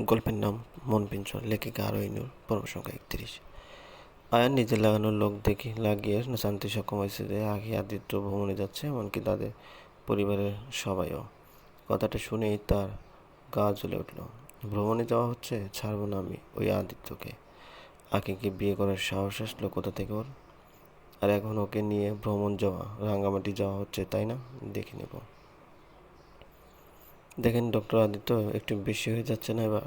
গল্পের নাম মন পিঞ্চর লেখিকা আরও ইনুর পর্ব সংখ্যা একত্রিশ। আয়ান নিজের লাগানো লোক দেখি লাগিয়ে শান্তি সক্ষম হয়েছে যে আগে আদিত্য ভ্রমণে যাচ্ছে, এমনকি তাদের পরিবারের সবাইও। কথাটা শুনেই তার গা জ্বলে উঠল। ভ্রমণে যাওয়া হচ্ছে, ছাড়বো না আমি ওই আদিত্যকে। আকিকে বিয়ে করার সাহস আসলো কোথা থেকে ওর? আর এখন ওকে নিয়ে ভ্রমণ যাওয়া রাঙ্গামাটি যাওয়া হচ্ছে, তাই না? দেখে নেব। দেখেন ডক্টর আদিত্য একটু বেশি হয়ে যাচ্ছে না এবার?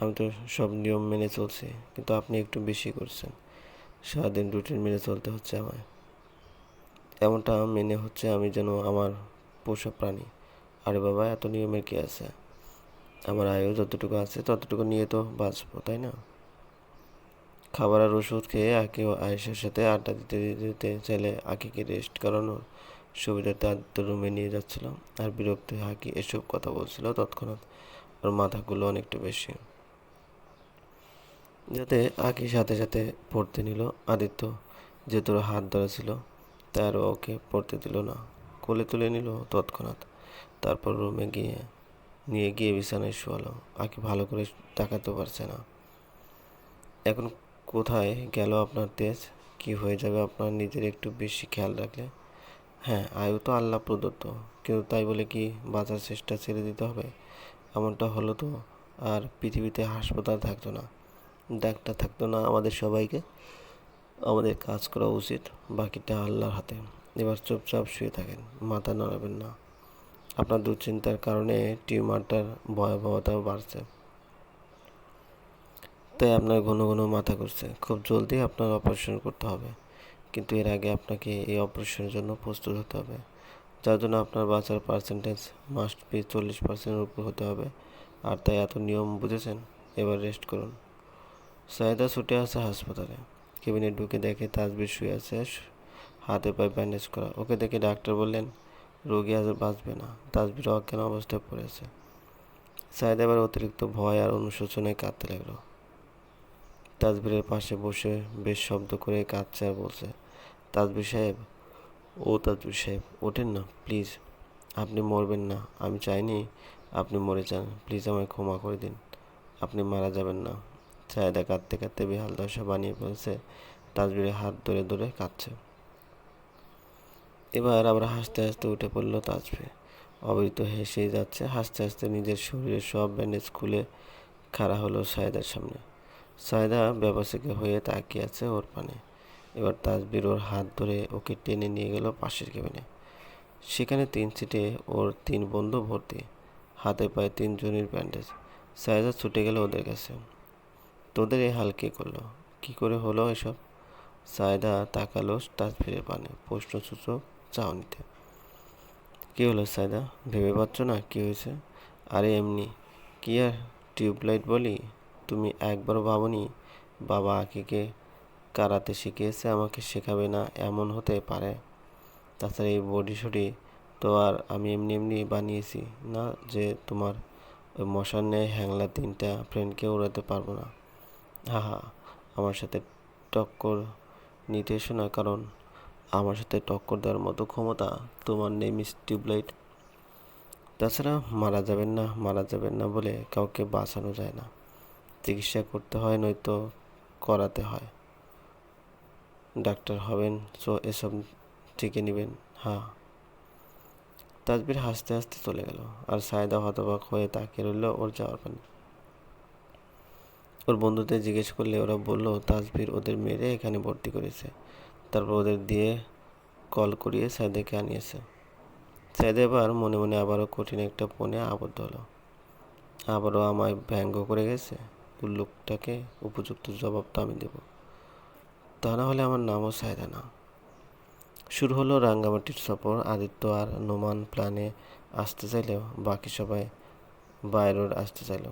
আমি তো সব নিয়ম মেনে চলছি, কিন্তু আপনি একটু বেশি করছেন। সারাদিন রুটিন মেনে চলতে হচ্ছে আমায়। এমনটা মেনে হচ্ছে আমি যেন আমার পোষা প্রাণী। আরে বাবা, এত নিয়মের কি আছে? আমার আয়ু যতটুকু আছে ততটুকু নিয়ে তো বাঁচবো, তাই না? খাবার আর ওষুধ খেয়ে আকে আয়েশের সাথে আড্ডা দিতে দিতে চাইলে আকিকে রেস্ট করানোর সুবিধাতে আদিত্য রুমে নিয়ে যাচ্ছিল আর বিরক্ত হয়ে হাকি এসব কথা বলছিল তৎক্ষণাৎ ওর মাথাগুলো অনেকটা বেশি। যাতে আকি সাথে সাথে পড়তে নিল। আদিত্য যে তোর হাত ধরেছিল তার ওকে পড়তে দিল না। কোলে তুলে নিল তৎক্ষণাৎ। তারপর রুমে গিয়ে, নিয়ে গিয়ে বিছানায় শোয়ালো। আকি ভালো করে তাকাতে পারছে না। এখন কোথায় গেল আপনার তেজ? কি হয়ে যাবে আপনার নিজের একটু বেশি খেয়াল রাখলে? হ্যাঁ আয়ু তো আল্লাহ প্রদত্ত। কিন্তু তাই বলে কি বাঁচার চেষ্টা ছেড়ে দিতে হবে? এমনটা হলো তো। আর পৃথিবীতে হাসপাতাল থাকতো না, ডাক্তার থাকতো না আমাদের সবাইকে। আমাদের কাজ করা উচিত, বাকিটা আল্লাহর হাতে। এবার চুপচাপ শুয়ে থাকেন, মাথা নড়াবেন না। আপনার দুশ্চিন্তার কারণে টিউমারটার ভয়াবহতাও বাড়ছে। তাই আপনার ঘন ঘন মাথা করছে খুব জলদি আপনার অপারেশন করতে হবে। কিন্তু এর আগে আপনাকে এই অপারেশনের জন্য প্রস্তুত হতে হবে। যার জন্য আপনার বাঁচার পার্সেন্টেজ মাস্ট বি চল্লিশ পার্সেন্টের উপর হতে হবে। আর তাই এত নিয়ম বুঝেছেন? এবার রেস্ট করুন। সাহেদা ছুটে আসে হাসপাতালে। কেবিনে ঢুকে দেখে তাজবির শুয়ে আছে। হাতে পায়ে ব্যান্ডেজ করা। ওকে দেখে ডাক্তার বললেন, রোগী আজ বাঁচবে না। তাজবির অজ্ঞান অবস্থায় পড়েছে সাহেদ এবার অতিরিক্ত ভয় আর অনুশোচনায় কাঁদতে লাগল। তাজবিরের পাশে বসে বেশ শব্দ করে আর বলছে, তাজবির সাহেব, ও তাজবির সাহেব, ওঠেন না, প্লিজ। আপনি মরবেন না, আমি চাইনি আপনি মরে যান, প্লিজ আমায় ক্ষমা করে দিন। আপনি মারা যাবেন না। চায়দা কাঁদতে কাঁদতে বেহাল দশা বানিয়ে ফেলছে তাজবিরের হাত ধরে ধরে কাঁদছে। এবার আবার হাসতে হাসতে উঠে পড়ল তাজবি অবহিত হেসেই যাচ্ছে, হাসতে হাসতে নিজের শরীরের সব ব্যান্ডেজ খুলে খাড়া হলো সায়দার সামনে। সায়দা ব্যবসায়িক হয়ে তাকিয়ে আছে ওর পানে। এবার তাজবির ওর হাত ধরে ওকে টেনে নিয়ে গেল পাশের কেবিনে। সেখানে তিন সিটে ওর তিন বন্ধু ভর্তি, হাতে পায়ে তিনজনের ব্যান্ডেজ। সায়দা ছুটে গেল ওদের কাছে। তোদের এই হাল কে করল? কী করে হলো এসব? সায়দা তাকালো তাজবিরের পানে। প্রশ্নসূচক চাউনিতে কী হলো সায়দা? ভেবে পাচ্ছ না কী হয়েছে? আরে এমনি। কি আর, টিউবলাইট বলি? তুমি একবার ভাবনি, বাবা আকিকে কারাতে শিখিয়েছে আমাকে শেখাবে না, এমন হতে পারে। তাছাড়া এই বডি সডি তো আর আমি এমনি এমনি বানিয়েছি। না যে তোমার ওই মশার নেয় হ্যাংলা তিনটা ফ্রেন্ডকে উড়াতে পারব না। হা হা আমার সাথে টক্কর নিতে এসো না, কারণ আমার সাথে টক্কর দেওয়ার মতো ক্ষমতা তোমার নেই, মিস টিউবলাইট। তাছাড়া মারা যাবেন না, মারা যাবেন না বলে কাউকে বাঁচানো যায় না। চিকিৎসা করতে হয়, নয়তো করাতে হয়। ডাক্তার হবেন, সো এসব ঠিকে নেবেন। হ্যাঁ। তাজবির হাসতে হাসতে চলে গেল, আর সায়দা হতবাক হয়ে তাকিয়ে রইল ওর যাওয়ার পানে। ওর বন্ধুদের জিজ্ঞেস করলে ওরা বলল, তাজবির ওদের মেরে এখানে ভর্তি করেছে। তারপর ওদের দিয়ে কল করিয়ে সাইদাকে আনিয়েছে। সাইদা এবার মনে মনে আবারও কঠিন একটা ফোনে আবদ্ধ হলো। আবারও আমায় ব্যঙ্গ করে গেছে। উল্লুকটাকে উপযুক্ত জবাব তো আমি দেব। তা না হলে আমার নামও সায়দা না। শুরু হলো রাঙ্গামাটির সফর। আদিত্য আর নোমান প্ল্যানে আসতে চাইলেও বাকি সবাই বাই রোড আসতে চাইল।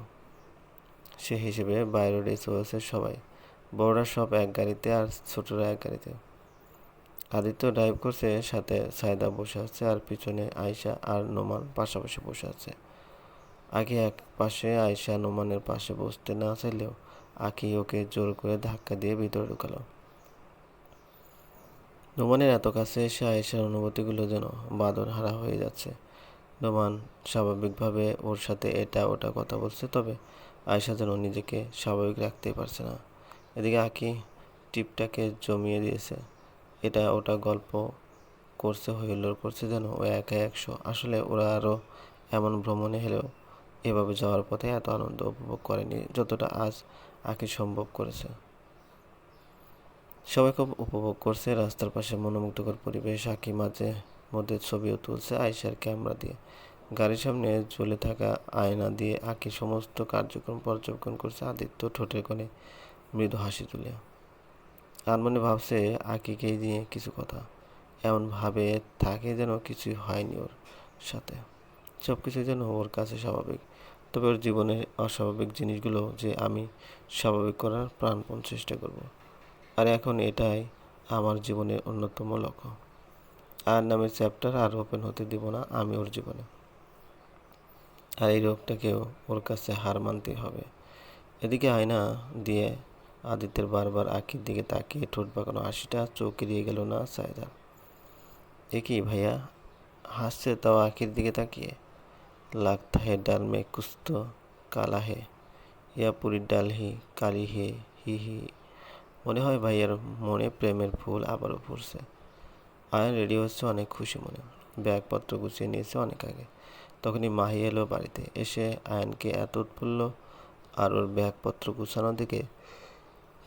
সে হিসেবে বাই রোডে চলেছে সবাই। বড়রা সব এক গাড়িতে আর ছোটরা এক গাড়িতে। আদিত্য ড্রাইভ করছে, সাথে সায়দা বসে আছে আর পিছনে আয়শা আর নোমান পাশাপাশি বসে আছে। আগে এক পাশে আয়শা নোমানের পাশে বসতে না চাইলেও আকি ওকে জোর করে ধাক্কা দিয়ে ভিতরে ঢুকালো। নোমানের এত কাছে এসে আয়েশার অনুভূতিগুলো যেন বাদর হারা হয়ে যাচ্ছে। নোমান স্বাভাবিকভাবে ওর সাথে এটা ওটা কথা বলছে, তবে আয়সা যেন নিজেকে স্বাভাবিক রাখতেই পারছে না। এদিকে আঁকি টিপটাকে জমিয়ে দিয়েছে। এটা ওটা গল্প করছে হইল্লোড় করছে যেন ও একা একশো আসলে ওরা আরও এমন ভ্রমণে হলেও এভাবে যাওয়ার পথে এত আনন্দ উপভোগ করেনি যতটা আজ আঁকি সম্ভব করেছে। সবাই খুব উপভোগ করছে, রাস্তার পাশে মনোমুগ্ধকর পরিবেশ, আঁকি মাঝে মধ্যে ছবিও তুলছে আয়সার ক্যামেরা দিয়ে। গাড়ির সামনে ঝুলে থাকা আয়না দিয়ে আঁকি সমস্ত কার্যক্রম পর্যবেক্ষণ করছে আদিত্য ঠোঁটের কোণে মৃদু হাসি তুলে। আর মনে ভাবছে আঁকিকেই দিয়ে কিছু কথা। এমন ভাবে থাকে যেন কিছুই হয়নি ওর সাথে। সব কিছু যেন ওর কাছে স্বাভাবিক। তবে ওর জীবনের অস্বাভাবিক জিনিসগুলো যে আমি স্বাভাবিক করার প্রাণপণ চেষ্টা করব। আর এখন এটাই আমার জীবনের অন্যতম লক্ষ্য। আর নামের চ্যাপ্টার আর ওপেন হতে দিব না আমি ওর জীবনে। আর এই রোগটাকেও ওর কাছে হার মানতে হবে। এদিকে আয়না দিয়ে আদিত্যের বারবার আঁকির দিকে তাকিয়ে ঠোঁট পাকানো হাসিটা চোখ এড়িয়ে গেল না সায়দা এ কি ভাইয়া? হাসছে তাও আঁকির দিকে তাকিয়ে? লাগতা হে ডাল মে কুস্ত কালা হে ইয়া পুরি ডাল হি কালি হে, হি হি। মনে হয় ভাইয়ার মনে প্রেমের ফুল আবারও ফুটছে আয়ন রেডি হচ্ছে অনেক খুশি মনে। ব্যাগপত্র গুছিয়ে নিয়েছে অনেক আগে। তখনই মাহি এলো বাড়িতে। এসে আয়নকে এত উৎফুল্ল আর ওর ব্যাগপত্র গুছানো দিকে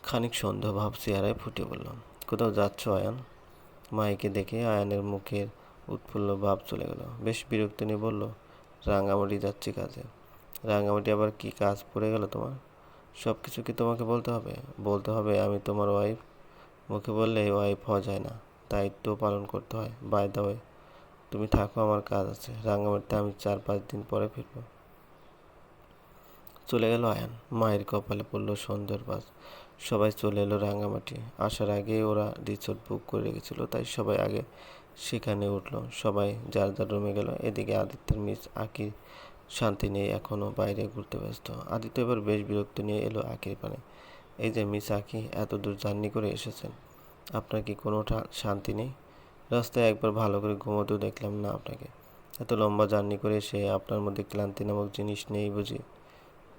খানিক সন্দেহ ভাব চেহারায় ফুটে বললাম কোথাও যাচ্ছ আয়ান? মাইকে দেখে আয়নের মুখের উৎফুল্ল ভাব চলে গেল। বেশ বিরক্ত নিয়ে বলল রাঙামাটি যাচ্ছি কাজে। রাঙামাটি আবার কি কাজ পড়ে গেল তোমার? সব কিছু কি তোমাকে বলতে হবে? বলতে হবে আমি তোমার ওয়াইফ মুখে বললে ওয়াইফ হওয়া যায় না। দায়িত্ব পালন করতে হয়। বাই দা ওয়ে তুমি থাকো, আমার কাজ আছে। রাঙামাটিতে আমি চার পাঁচ দিন পরে ফিরবো। চলে গেল আয়ান। মায়ের কপালে পড়ল সন্ধ্যের বাস সবাই চলে এলো রাঙামাটি আসার আগে ওরা রিসোর্ট বুক করে রেখেছিল, তাই সবাই আগে সেখানে উঠল। সবাই যার যার রুমে গেল। এদিকে আদিত্যের মিস আকির শান্তি নেই এখনও বাইরে ঘুরতে ব্যস্ত। আদিত্য এবার বেশ বিরক্ত নিয়ে এলো আকির পানে। এই যে মিস আকি, এত দূর জার্নি করে এসেছেন। আপনার কি কোনো শান্তি নেই? রাস্তায় একবার ভালো করে ঘুমোতেও দেখলাম না আপনাকে। এত লম্বা জার্নি করে এসে আপনার মধ্যে ক্লান্তি নামক জিনিস নেই বুঝি।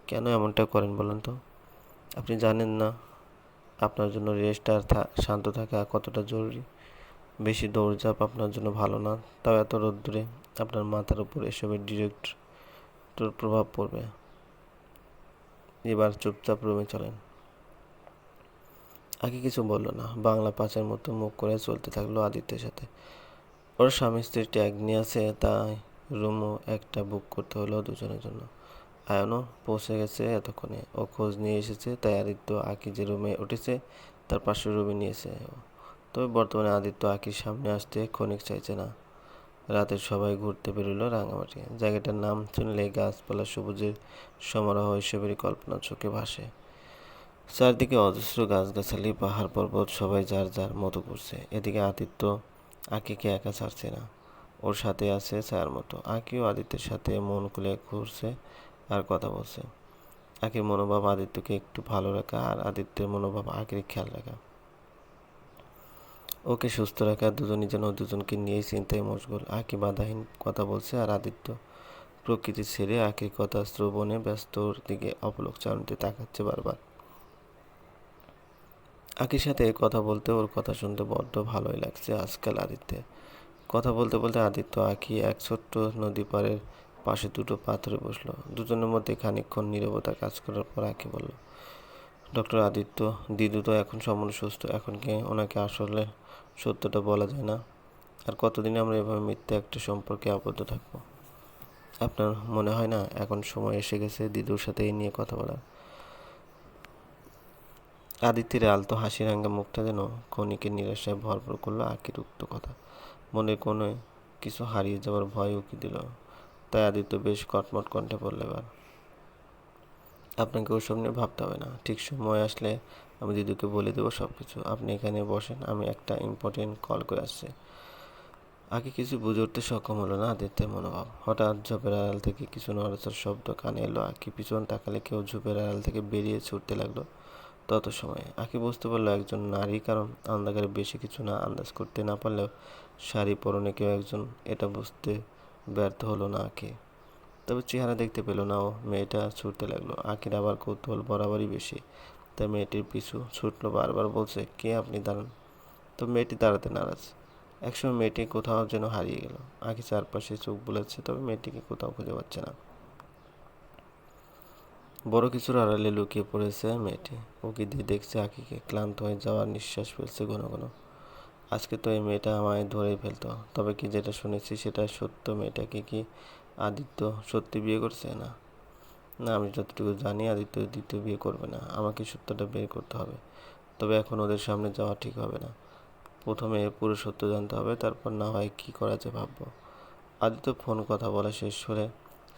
কেন এমনটা করেন বলেন তো? আপনি জানেন না। আপনার জন্য রেস্ট আর শান্ত থাকা কতটা জরুরি? বেশি দৌড়ঝাঁপ আপনার জন্য ভালো না, তাও এত রোদ্দুরে আপনার মাথার উপর এসবের ডিরেক্ট প্রভাব পড়বে। এবার চুপচাপ রুমে চলেন। আগে কিছু বলল না, বাংলা পাঁচের মতো মুখ করে চলতে থাকল আদিত্যের সাথে। ওর স্বামী স্ত্রীর ট্যাগ নিয়ে আছে, তাই রুমও একটা বুক করতে হলো দুজনের জন্য। আয়নও পৌঁছে গেছে এতক্ষণে। ও খোঁজ নিয়ে এসেছে, তাই আদিত্য আকি যে রুমে উঠেছে, তার পাশে রুমে নিয়েছে তবে বর্তমানে আদিত্য আকির সামনে আসতে ক্ষণিক চাইছে না। রাতে সবাই ঘুরতে বেরোলো রাঙামাটি। জায়গাটার নাম শুনলে গাছপালা সবুজের সমারোহ এসবেরই কল্পনা চোখে ভাসে। চারদিকে অজস্র গাছগাছালি, পাহাড় পর্বত, সবাই যার যার মতো করছে এদিকে আদিত্য আকিকে একা ছাড়ছে না। ওর সাথে আছে ছায়ার মতো। আকিও আদিত্যের সাথে মন খুলে ঘুরছে আর কথা বলছে। আকির মনোভাব আদিত্যকে একটু ভালো রাখা আর আদিত্যের মনোভাব আকির খেয়াল রাখা। ওকে সুস্থ রাখা দুজনই যেন দুজনকে নিয়েই চিন্তায় মশগুল। আঁকি বাধাহীন কথা বলছে আর আদিত্য। প্রকৃতি ছেড়ে আঁকির কথা শ্রবণে ব্যস্ত ওর দিকে অপলোক চারণতে তাকাচ্ছে বারবার। আঁকির সাথে কথা বলতে ওর কথা শুনতে বড্ড ভালোই লাগছে আজকাল আদিত্যের। কথা বলতে বলতে আদিত্য আঁকি এক ছোট্ট নদী পাড়ের পাশে দুটো পাথরে বসল। দুজনের মধ্যে খানিকক্ষণ নীরবতা কাজ করার পর আঁকি বলল, ডক্টর আদিত্য, দিদু তো এখন সম্পূর্ণ সুস্থ। এখন কি ওনাকে আসলে সত্যটা বলা যায় না। আর কতদিন আমরা এভাবে মিথ্যে একটা সম্পর্কে আবদ্ধ থাকব? আপনার মনে হয় না এখন সময় এসে গেছে দিদুর সাথে এই নিয়ে কথা বলার? আদিত্যের আলতো হাসি রাঙ্গা মুখটা যেন ক্ষণিকের নিরাশায় ভরপুর করল আকির উক্ত কথা। মনের কোনো কিছু হারিয়ে যাওয়ার ভয় উকি দিল। তাই আদিত্য বেশ কটমট কণ্ঠে পড়ল এবার, আপনাকে ওসব নিয়ে ভাবতে হবে না। ঠিক সময় আসলে আমি দিদুকে বলে দেবো সব কিছু আপনি এখানে বসেন, আমি একটা ইম্পর্টেন্ট কল করে আসছি। আগে কিছু বুঝে উঠতে সক্ষম হলো না আদিত্যের মনোভাব। হঠাৎ ঝোপের আড়াল থেকে কিছু নড়াচড় শব্দ কানে এলো, আঁকি পিছন তাকালে কেউ ঝোপের আড়াল থেকে বেরিয়ে ছুটতে লাগল। তত সময় আঁকি বুঝতে পারল একজন নারী, কারণ অন্ধকারে বেশি কিছু না, আন্দাজ করতে না পারলেও শাড়ি পরনে কেউ একজন এটা বুঝতে ব্যর্থ হলো না আঁকি। তবে চেহারা দেখতে পেল না ও, মেয়েটা ছুটতে লাগল। আঁকির আবার কৌতূহল বরাবরই বেশি। তাই মেয়েটির পিছু ছুটলো বারবার, বলছে, কে আপনি? দাঁড়ান। তো মেয়েটি দাঁড়াতে নারাজ। একসময় মেয়েটি কোথাও যেন হারিয়ে গেল। আখি চারপাশে চোখ বুলাচ্ছে, তবে মেয়েটিকে কোথাও খুঁজে পাচ্ছে না। বড় কিছুর আড়ালে লুকিয়ে পড়েছে মেয়েটি। ওকে দিয়ে দেখছে আখিকে ক্লান্ত হয়ে যাওয়ার নিঃশ্বাস ফেলছে ঘন ঘন। আজকে তো এই মেয়েটা আমায় ধরেই ফেলতো। তবে কি যেটা শুনেছি সেটা সত্য? মেয়েটাকে কি আদিত্য সত্যি বিয়ে করছে? না। না, আমি যতটুকু জানি আদিত্য দ্বিতীয় বিয়ে করবে না। আমাকে সত্যটা বের করতে হবে। তবে এখন ওদের সামনে যাওয়া ঠিক হবে না। প্রথমে পুরো সত্য জানতে হবে, তারপর না হয় কী করা যায় ভাবব। আদিত্য ফোন কথা বলা শেষ করে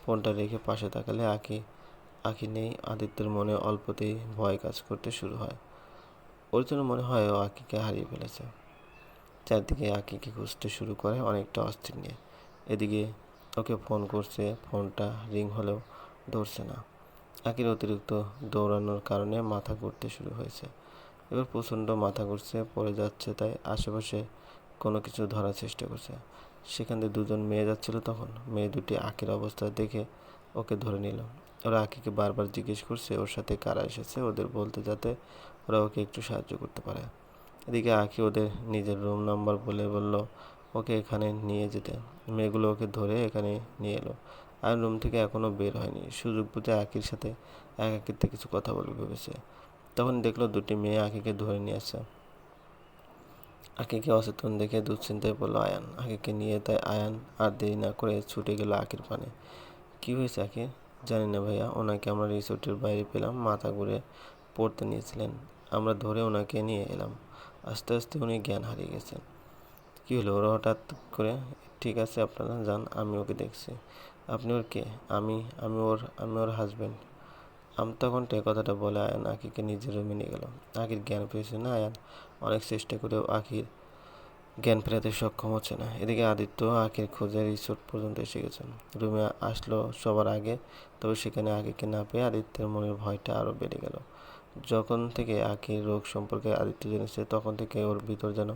ফোনটা রেখে পাশে তাকালে আঁকি আঁকি নেই, আদিত্যের মনে অল্পতেই ভয় কাজ করতে শুরু হয়। ওর জন্য মনে হয় ও আঁকিকে হারিয়ে ফেলেছে। চারদিকে আঁকিকে খুঁজতে শুরু করে অনেকটা অস্থির নিয়ে। এদিকে ওকে ফোন করছে, ফোনটা রিং হলেও ধরছে না। আঁকির অতিরিক্ত দৌড়ানোর কারণে মাথা ঘুরতে শুরু হয়েছে। এবার প্রচণ্ড মাথা ঘুরছে, পড়ে যাচ্ছে, তাই আশেপাশে কোনো কিছু ধরার চেষ্টা করছে। সেখান দিয়ে দুজন মেয়ে যাচ্ছিল তখন। মেয়ে দুটি আঁকির অবস্থা দেখে ওকে ধরে নিল। ওরা আঁকিকে বারবার জিজ্ঞেস করছে, ওর সাথে কারা এসেছে? ওদের বলতে যাতে ওরা ওকে একটু সাহায্য করতে পারে। এদিকে আঁকি ওদের নিজের রুম নাম্বার বলে বলল, ওকে এখানে নিয়ে যেতে। মেয়েগুলো ওকে ধরে এখানে নিয়ে এলো। আর রুম থেকে এখনও বের হয়নি। সুযোগ বুঝে আঁকির সাথে এক একাকিত্বে কিছু কথা বলবে ভেবেছে। তখন দেখল দুটি মেয়ে আঁকিকে ধরে নিয়ে আসছে। আঁকিকে অচেতন দেখে দুশ্চিন্তায় পড়ল আয়ান। আঁকিকে নিয়ে তাই আয়ান আর দেরি না করে ছুটে গেল আঁকির পানে। কি হয়েছে আঁকির? জানি না ভাইয়া, ওনাকে আমরা রিসোর্টের বাইরে পেলাম, মাথা ঘুরে পড়তে নিয়েছিলেন। আমরা ধরে ওনাকে নিয়ে এলাম। আস্তে আস্তে উনি জ্ঞান হারিয়ে গেছেন। কী হলো ওরা হঠাৎ করে? ঠিক আছে আপনারা যান, আমি ওকে দেখছি। আপনি ওর কে? আমি আমি ওর আমি ওর হাজব্যান্ড আমি তখন টে কথাটা বলে আয়ান আখিকে নিজের রুমে নিয়ে গেল আখির জ্ঞান ফিরেছে না আয়ান? অনেক চেষ্টা করেও আখির জ্ঞান ফেরাতে সক্ষম হচ্ছে না। এদিকে আদিত্য আখির খোঁজে রিসোর্ট পর্যন্ত এসে গেছেন রুমে আসলো সবার আগে, তবে সেখানে আখিকে না পেয়ে আদিত্যের মনের ভয়টা আরও বেড়ে গেল। যখন থেকে আখির রোগ সম্পর্কে আদিত্য জেনেছে, তখন থেকে ওর ভিতর যেন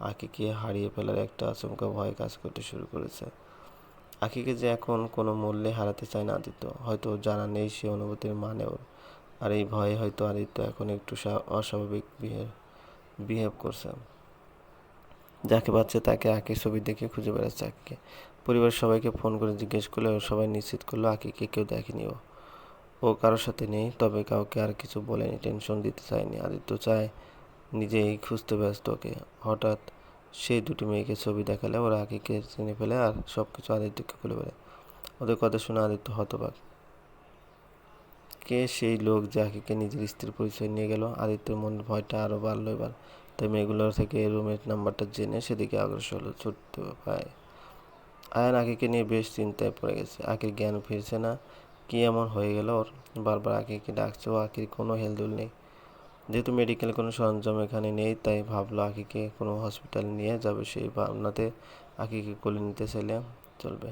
আখিকে হারিয়ে ফেলার একটা আচমকা ভয় কাজ করতে শুরু করেছে। আখিকে যে এখন কোনো মূল্যে হারাতে চায় না আদিত্য। হয়তো জানা নেই সে অনুভূতির মানেও আর এই ভয়ে হয়তো আদিত্য এখন একটু অস্বাভাবিক বিহেভ বিহেভ করছে। যাকে পাচ্ছে তাকে আঁকি ছবি দেখে খুঁজে বেড়াচ্ছে আঁকিকে। পরিবারের সবাইকে ফোন করে জিজ্ঞেস করলে সবাই নিশ্চিত করল আঁকিকে কেউ দেখেনি ও। ও কারোর সাথে নেই, তবে কাউকে আর কিছু বলেনি, টেনশন দিতে চায়নি। আদিত্য চায় নিজেই খুঁজতে ব্যস্ত ওকে। হঠাৎ সেই দুটি মেয়েকে ছবি দেখালে, ওরা আঁকিকে চিনে ফেলে আর সব কিছু আদিত্যকে খুলে বলে। ওদের কথা শুনে আদিত্য হতবাক। কে সেই লোক যে আঁকিকে নিজের স্ত্রীর পরিচয় নিয়ে গেল? আদিত্যের মনের ভয়টা আরও বাড়লো এবার। তাই মেয়েগুলোর থেকে রুমের নাম্বারটা জেনে সেদিকে অগ্রসর হলো, ছুটতে পায় আয়ান আঁকিকে নিয়ে বেশ চিন্তায় পড়ে গেছে। আঁকির জ্ঞান ফিরছে না। কি এমন হয়ে গেল ওর? বারবার আঁকিকে ডাকছে। ও আঁকির কোনো হেলদুল নেই। যেহেতু মেডিকেল কোনো সরঞ্জাম এখানে নেই, তাই ভাবলো আঁকিকে কোনো হসপিটাল নিয়ে যাবে সেই ভাবনাতে। আঁকিকে কোলে নিতে চাইলে চলবে।